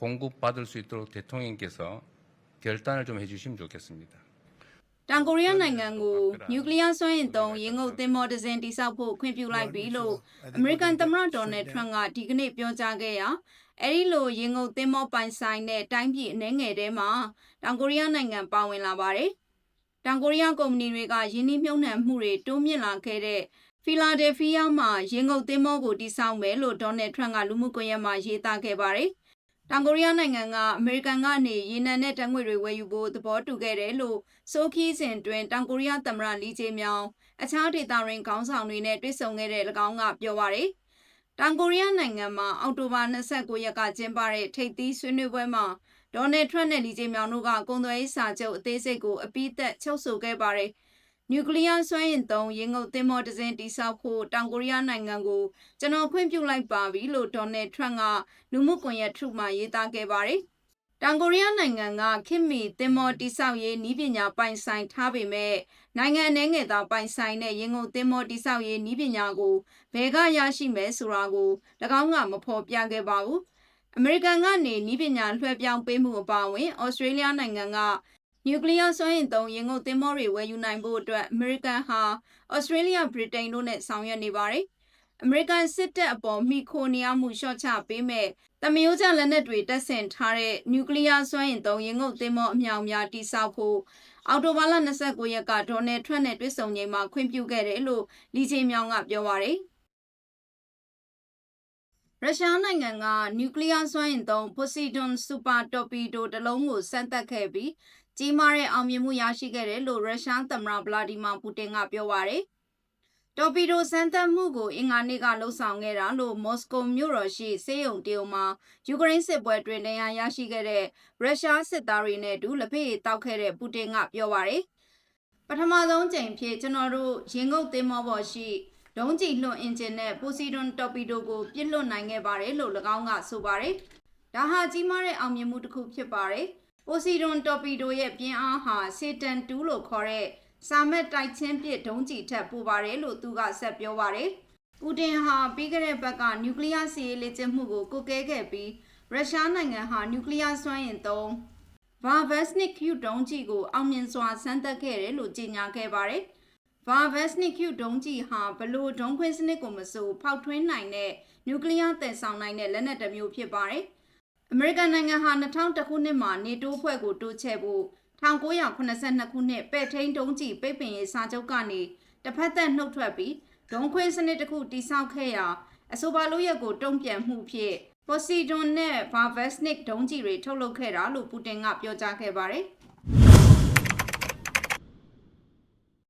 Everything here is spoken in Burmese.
공급받을 수 있도록 대통령께서 결단을 좀 해주시면 좋겠습니다. တောင်ကိုရီးယားနိုင်ငံကိုနျူကလ িয়ার စွမ်းအင်သုံးရေငုပ်သင်္ဘောတစ်စင်းတိစောက်ဖို့ခွင့်ပြုလိုက်ပြီလို့အမေရိကန်သမ္မတဒေါ်နယ်ထရန့်ကဒီကနေ့ပြောကြားခဲ့ရာအဲ့ဒီလိုရေငုပ်သင်္ဘောပိုင်ဆိုင်တဲ့တိုင်းပြည်အနေငယ်ထဲမှာတောင်ကိုရီးယားနိုင်ငံပါဝင်လာပါတယ်။တောင်ကိုရီးယားကုမ္ပဏီတွေကယင်းနှိမ့်မြုံနှံမှုတွေတိုးမြင့်လာခဲ့တဲ့ဖီလာဒယ်ဖီးယားမှာရေငုပ်သင်္ဘောကိုတိစောက်မယ်လို့ဒေါ်နယ်ထရန့်ကလူမှုကွန်ရက်မှာရေးသားခဲ့ပါတယ်။ တောင်ကိုရီးယားနိုင်ငံကအမေရိကန်ကနေရေနံနဲ့တံငွေတွေဝယ်ယူဖို့သဘောတူခဲ့တယ်လို့ဆိုခီးစဉ်တွင်တောင်ကိုရီးယားသမ္မတလီဂျေမြောင်အခြားဒေသရင်းခေါင်းဆောင်တွေနဲ့တွေ့ဆုံခဲ့တဲ့၎င်းကပြောပါရယ်တောင်ကိုရီးယားနိုင်ငံမှာအောက်တိုဘာ29ရက်ကကျင်းပတဲ့ထိပ်သီးဆွေးနွေးပွဲမှာဒေါ်နယ်ထရန့်နဲ့လီဂျေမြောင်တို့ကကုန်သွယ်ရေးစာချုပ်အသေးစိတ်ကိုအပိသက်ချုပ်ဆိုခဲ့ပါရယ် နျူကလ িয়ার စွမ်းအင်သုံးရေငုပ်သင်္ဘောတစ်စင်းတိစောက်ဖို့တောင်ကိုရီးယားနိုင်ငံကိုကျွန်တော်ခွင့်ပြုလိုက်ပါပြီလို့ဒေါ်နယ်ထရန့်ကလူမှုကွန်ရက်ထုမှာရေးသားခဲ့ပါရယ်တောင်ကိုရီးယားနိုင်ငံကခင်မီတင်မော်တိဆောက်ရေးနီးပညာပိုင်ဆိုင်ထားပေမဲ့နိုင်ငံအနေငယ်သာပိုင်ဆိုင်တဲ့ရင်ကုန်တင်မော်တိဆောက်ရေးနီးပညာကိုဘယ်ကရရှိမယ်ဆိုတာကို၎င်းကမဖော်ပြခဲ့ပါဘူး။အမေရိကန်ကနေနီးပညာလွှဲပြောင်းပေးမှုအပါအဝင်ဩစတြေးလျနိုင်ငံက နျူကလ িয়ার စွမ်းအင်သုံးရင်ကုန်တင်မော်တွေဝယ်ယူနိုင်ဖို့အတွက်အမေရိကန်ဟာဩစတြေးလျဗြိတိန်တို့နဲ့ဆောင်ရွက်နေပါတယ်။ အမေရိကန်စစ်တပ်အပေါ်မိခိုနေရမှုလျှော့ချပေးမဲ့တမယိုးကျလက်နက်တွေတပ်ဆင်ထားတဲ့နျူကလ িয়ার စွမ်းအင်သုံးရင်ငုပ်သင်္ဘောအမြောက်အများတိစောက်ဖို့အော်တိုဘာလ29ရက်ကဒေါ်နယ်ထရန့်နဲ့တွေ့ဆုံချိန်မှာခွင့်ပြုခဲ့တယ်လို့လီဂျေမြောင်ကပြောပါရယ်ရုရှားနိုင်ငံကနျူကလ িয়ার စွမ်းအင်သုံး Poseidon Super Torpedo တစ်လုံးကိုစမ်းသပ်ခဲ့ပြီး ကြီးမားတဲ့အောင်မြင်မှုရရှိခဲ့တယ်လို့ရုရှားသမ္မတဗလာဒီမာပူတင်ကပြောပါရယ်တော်ပီဒိုစမ်းသပ်မှုကိုအင်္ဂါနေ့ကလှုပ်ဆောင်ခဲ့တာလို့မော်စကိုမြို့တော်ရှိစေယုံတရုံမှာယူကရိန်းစစ်ပွဲတွင်တရားရရှိခဲ့တဲ့ရုရှားစစ်သားတွေနဲ့အတူလက်ဖက်ရည်တောက်ခဲ့တဲ့ပူတင်ကပြောပါရယ်ပထမဆုံးချိန်ဖြစ်ကျွန်တော်တို့ရင်ငုတ်သင်းမောပေါ်ရှိဒုံးကျည်လွှတ်အင်ဂျင်နဲ့ပိုစီဒွန်တော်ပီဒိုကိုပြစ်လွတ်နိုင်ခဲ့ပါတယ်လို့၎င်းကဆိုပါတယ်ဒါဟာကြီးမားတဲ့အောင်မြင်မှုတစ်ခုဖြစ်ပါတယ် ပိုစီဒွန်တော်ပီဒိုရဲ့ပြင်းအားဟာစေတန်2လို့ခေါ်တဲ့ စာမက်တိုက်ချင်းပစ်ဒုံးကျည်ထက်ပိုပါတယ်လို့သူကဆက်ပြောပါတယ်။ပူတင်ဟာပြီးခဲ့တဲ့ဘက်ကနျူကလ িয়ার စီရေးလေ့ကျင့်မှုကိုကုတ်ကဲခဲ့ပြီးရုရှားနိုင်ငံဟာနျူကလ িয়ার စွမ်းအင်သုံးဘာဗက်စနစ်ကျူဒုံးကျည်ကိုအောင်မြင်စွာစမ်းသပ်ခဲ့တယ်လို့ကြေညာခဲ့ပါတယ်။ဘာဗက်စနစ်ကျူဒုံးကျည်ဟာဘလို့ဒုံးခွင်းစနစ်ကိုမဆိုဖောက်ထွင်းနိုင်တဲ့နျူကလ িয়ার တည်ဆောင်နိုင်တဲ့လက်နက်တစ်မျိုးဖြစ်ပါတယ်။ အမေရိကန်နိုင်ငံဟာ2000ခုနှစ်မှာနေတိုးဖွဲ့ကိုတိုးချဲ့ဖို့1982ခုနှစ်ပဲ့ထိန်ဒုံးကျည်ပိတ်ပင်ရေးစာချုပ်ကနေတစ်ဖက်သက်နှုတ်ထွက်ပြီးဒုံခွင်းစနစ်တစ်ခုတိစောက်ခဲ့ရာအဆိုပါလို့ရက်ကိုတုံ့ပြန်မှုဖြင့်ပိုစီဒွန်နဲ့ဘာဗက်စနစ်ဒုံးကျည်တွေထုတ်လုပ်ခဲ့တာလို့ပူတင်ကပြောကြားခဲ့ပါတယ်။